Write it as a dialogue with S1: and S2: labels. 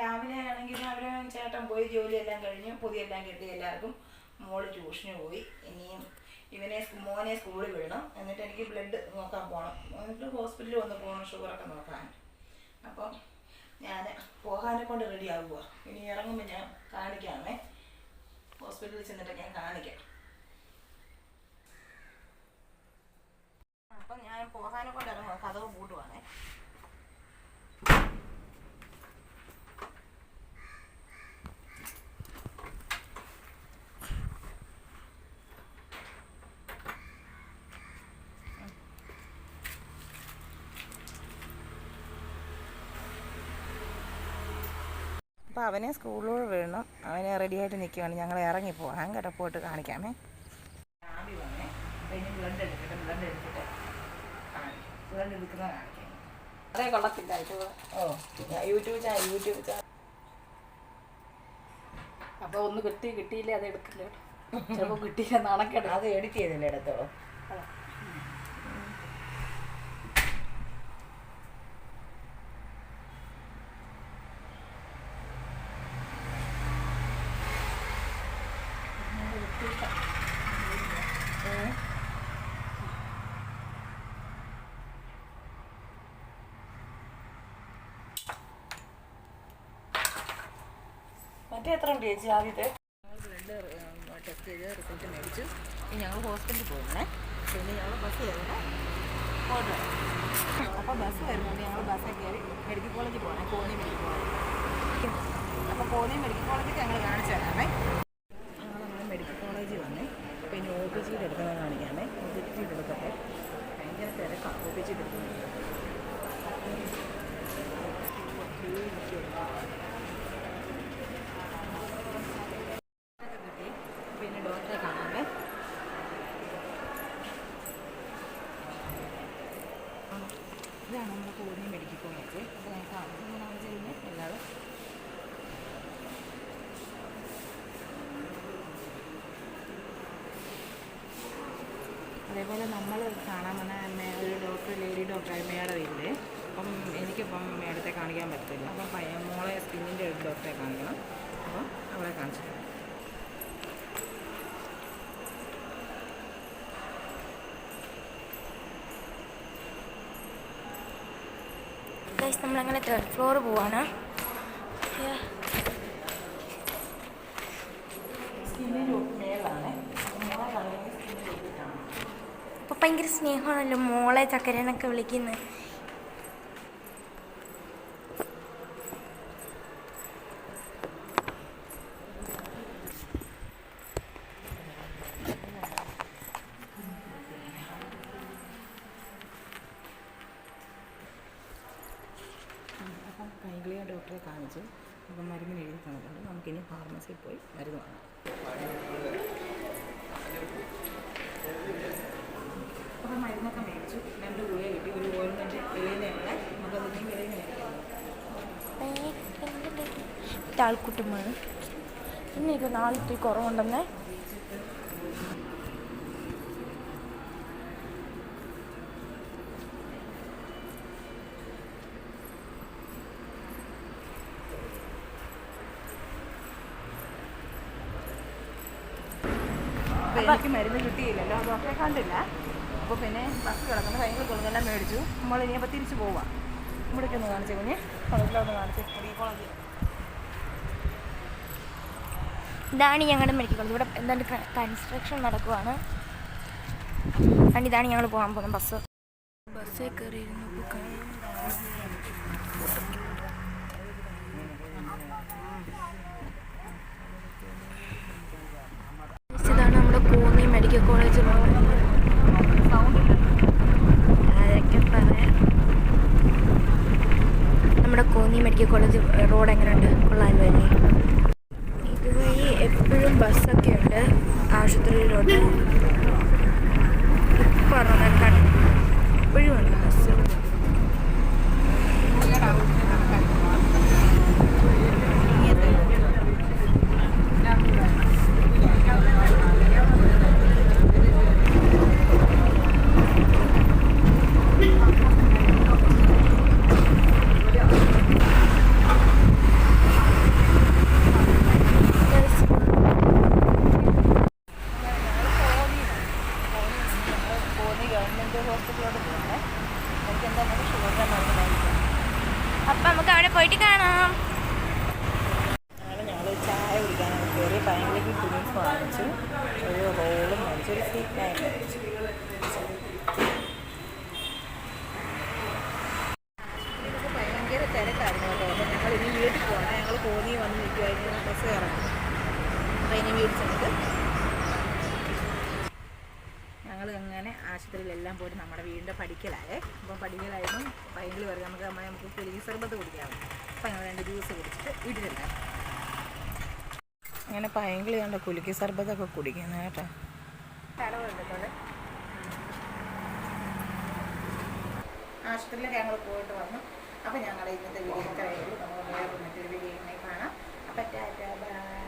S1: രാവിലെ ആണെങ്കിൽ അവർ ചേട്ടൻ പോയി ജോലിയെല്ലാം കഴിഞ്ഞ് പൊതിയെല്ലാം കെട്ടി എല്ലാവർക്കും മോൾ ട്യൂഷന് പോയി. ഇനിയും ഇവനെ മോനെ സ്കൂളിൽ വിടണം. എന്നിട്ട് എനിക്ക് ബ്ലഡ് നോക്കാൻ പോകണം എന്നിട്ട് ഹോസ്പിറ്റലിൽ വന്ന് പോകണം ഷുഗറൊക്കെ നോക്കാൻ. അപ്പം ഞാൻ പോകാനെ കൊണ്ട് റെഡി ആവുക ഇനി ഇറങ്ങുമ്പോൾ ഞാൻ കാണിക്കാമേ. ഹോസ്പിറ്റലിൽ ചെന്നിട്ട് ഞാൻ കാണിക്കാം അപ്പം ഞാൻ പോകാനെ കൊണ്ട് ഇറങ്ങുക കഥവ് പൂട്ടുവാണേ അപ്പോൾ അവനെ സ്കൂളിൽ വിടണം. അവനെ റെഡിയായിട്ട് നിൽക്കുകയാണ് ഞങ്ങൾ ഇറങ്ങി പോകാം കേട്ടോ പോയിട്ട് കാണിക്കാമേ. ആവി വന്നേ. പിന്നെ ബ്ലഡ് എടുക്കട്ടെ ബ്ലഡ് എടുത്തിട്ട് ബ്ലഡ് എടുക്കുന്നത് കാണിക്കാം.
S2: അതേ കൊള്ളത്തില്ല
S1: ഓ. യൂട്യൂബ് ചാനൽ യൂട്യൂബ് ചാനൽ
S2: അപ്പോൾ ഒന്ന് കിട്ടി കിട്ടിയില്ലേ അത് എടുക്കില്ല ചിലപ്പോൾ കിട്ടിയില്ല നാണക്കേട്.
S1: അത് എഡിറ്റ് ചെയ്തില്ല എടുത്തോളൂ? മറ്റേ എത്ര ഉണ്ട് ചേച്ചി ആദ്യത്തെ? ബ്ലഡ് ടെസ്റ്റ് ചെയ്ത് റിസൾട്ട് മേടിച്ചു ഞങ്ങൾ ഹോസ്പിറ്റലിൽ പോകുന്നേ പിന്നെ ഞങ്ങൾ ബസ് കയറുന്ന ഓർഡർ അപ്പോൾ ബസ് വരുന്നുണ്ട് ഞങ്ങൾ ബസ്സിൽ കയറി മെഡിക്കൽ കോളേജിൽ പോകണേ കോന്നി മെഡിക്കൽ കോളേജ് അപ്പോൾ കോന്നി മെഡിക്കൽ കോളേജിൽ ഞങ്ങൾ കാണിച്ചു തരാമേ. ഞങ്ങൾ നമ്മൾ മെഡിക്കൽ കോളേജിൽ വന്നേ പിന്നെ ഒ പി ജിയിൽ എടുക്കുന്നത് കാണിക്കാമേ. ഒ പി ജിയിൽ എടുക്കട്ടെ. ഭയങ്കര തിരക്കാണ് ഒ പി ജിയിൽ എടുക്കുന്നത് കിട്ടി ഡോക്ടറെ കാണാമേ. ഇതാണ് നമ്മുടെ കോന്നി മെഡിക്കൽ കോളേജ്. അപ്പോൾ ഞാൻ കാണിച്ചു കഴിഞ്ഞാൽ എല്ലാവരും അതേപോലെ നമ്മൾ കാണാൻ വന്ന ഒരു ഡോക്ടർ ലേഡി ഡോക്ടർ അമ്മയുടെ വീട്ടിൽ അപ്പം എനിക്കിപ്പം മേഡത്തെ കാണിക്കാൻ പറ്റത്തില്ല. അപ്പം മോളെ സ്കിന്നിന്റെ ഒരു ഡോക്ടറെ കാണിക്കണം. അപ്പം അവളെ കാണിച്ചു
S3: ഗൈസ് നമ്മളങ്ങനെ തേർഡ് ഫ്ലോർ പോവാണ്. ഇപ്പൊ ഭയങ്കര സ്നേഹമാണല്ലോ മോളെ ചക്കരനൊക്കെ വിളിക്കുന്നത്
S1: അപ്പം കൈകളിയ ഡോക്ടറെ കാണിച്ചു അപ്പം മരുന്നിന് എഴുതി തന്നിട്ടുണ്ട് നമുക്കിനി ഫാർമസിയിൽ പോയി മരുന്ന് വാങ്ങാം. അപ്പം മരുന്നൊക്കെ മേടിച്ചു. രണ്ട് ഗുളിക കിട്ടി. ഒരു ഓയിൽമെന്റ് നമുക്കതിന് വിലയിൽ മേടിക്കാം
S3: ആൾക്കൂട്ടമാണ്. പിന്നെ എനിക്ക് നാളെ കുറവുണ്ടെന്നേ.
S1: അപ്പോൾ എനിക്ക് മരുന്ന് കിട്ടിയില്ലല്ലോ ഡോക്ടറെ കണ്ടില്ല. അപ്പോൾ പിന്നെ ബസ് കിടക്കുന്ന ഭയങ്കര കുളങ്ങെല്ലാം മേടിച്ചു. നമ്മൾ ഇനിയപ്പോൾ തിരിച്ചു പോവാം. ഇവിടേക്ക് ഒന്ന് കാണിച്ചു കുഞ്ഞ്. കോളേജിലൊന്ന് കാണിച്ചു. മെഡിക്കൽ കോളേജ്
S3: ഇതാണ് ഞങ്ങളുടെ മെഡിക്കൽ കോളേജ് ഇവിടെ എന്താണ്ട് കൺസ്ട്രക്ഷൻ നടക്കുവാണ്. അതുകൊണ്ട് ഇതാണ് ഞങ്ങൾ പോകാൻ പോകുന്നത് ബസ് ബസ്സിൽ കയറിയിരുന്നു ഇതാണ് നമ്മുടെ കോന്നി മെഡിക്കൽ അതൊക്കെ പറയാം. നമ്മുടെ കോന്നി മെഡിക്കൽ കോളേജ് റോഡ് എങ്ങനെയുണ്ട്? കൊള്ളാമല്ലോ അല്ലേ? ഒരു ഹോസ്പിറ്റലിലോട്ട് പോകുന്നത് എനിക്ക് എന്തായാലും ഷുഗറിന്റെ മരുന്നായിരിക്കും അപ്പം നമുക്ക് അവിടെ പോയിട്ട് കാണാം.
S1: അങ്ങനെ ഞങ്ങൾ ചായ കുടിക്കാനാണ് കയറി പൈനലേക്ക് ഡ്രിങ്ക്സ് വാങ്ങിച്ചു ഒരു റോളും വാങ്ങിച്ചു ഒരു സീറ്റായി വാങ്ങിച്ചു ഭയങ്കര തിരക്കായിരുന്നു കേട്ടോ അപ്പോൾ ഞങ്ങൾ ഇനി വീട്ടിൽ പോകണം ഞങ്ങൾ പോന്നി വന്ന് നിൽക്കുമായിരുന്നു ബസ് കയറണം. അപ്പോൾ ഇനി വീട്ടിൽ ചെന്നിട്ട് ആശുപത്രിയിലെല്ലാം പോയിട്ട് നമ്മുടെ വീടിന്റെ പഠിക്കലായേ അപ്പം പഠിക്കലായതും ഭയങ്കര വരും നമുക്ക് അമ്മ നമുക്ക് പുലിങ്ങി സർബത്ത് കുടിക്കാം അപ്പം ഞങ്ങൾ രണ്ട് ജ്യൂസ് കുടിച്ചിട്ട് വീട്ടിലുണ്ട് അങ്ങനെ പൈങ്കിളി കണ്ട കുലുക്കി സർബത്തൊക്കെ കുടിക്കുന്നത് കേട്ടോ. തലവുണ്ട് ആശുപത്രിയിലൊക്കെ ഞങ്ങൾ പോയിട്ട് വന്നു. അപ്പം ഞങ്ങളുടെ ഇന്നത്തെ വീഡിയോ ഇത്രയേ നമ്മൾ വേറെ മറ്റൊരു വീഡിയോ കാണാം. അപ്പം ടാറ്റാ ബൈ.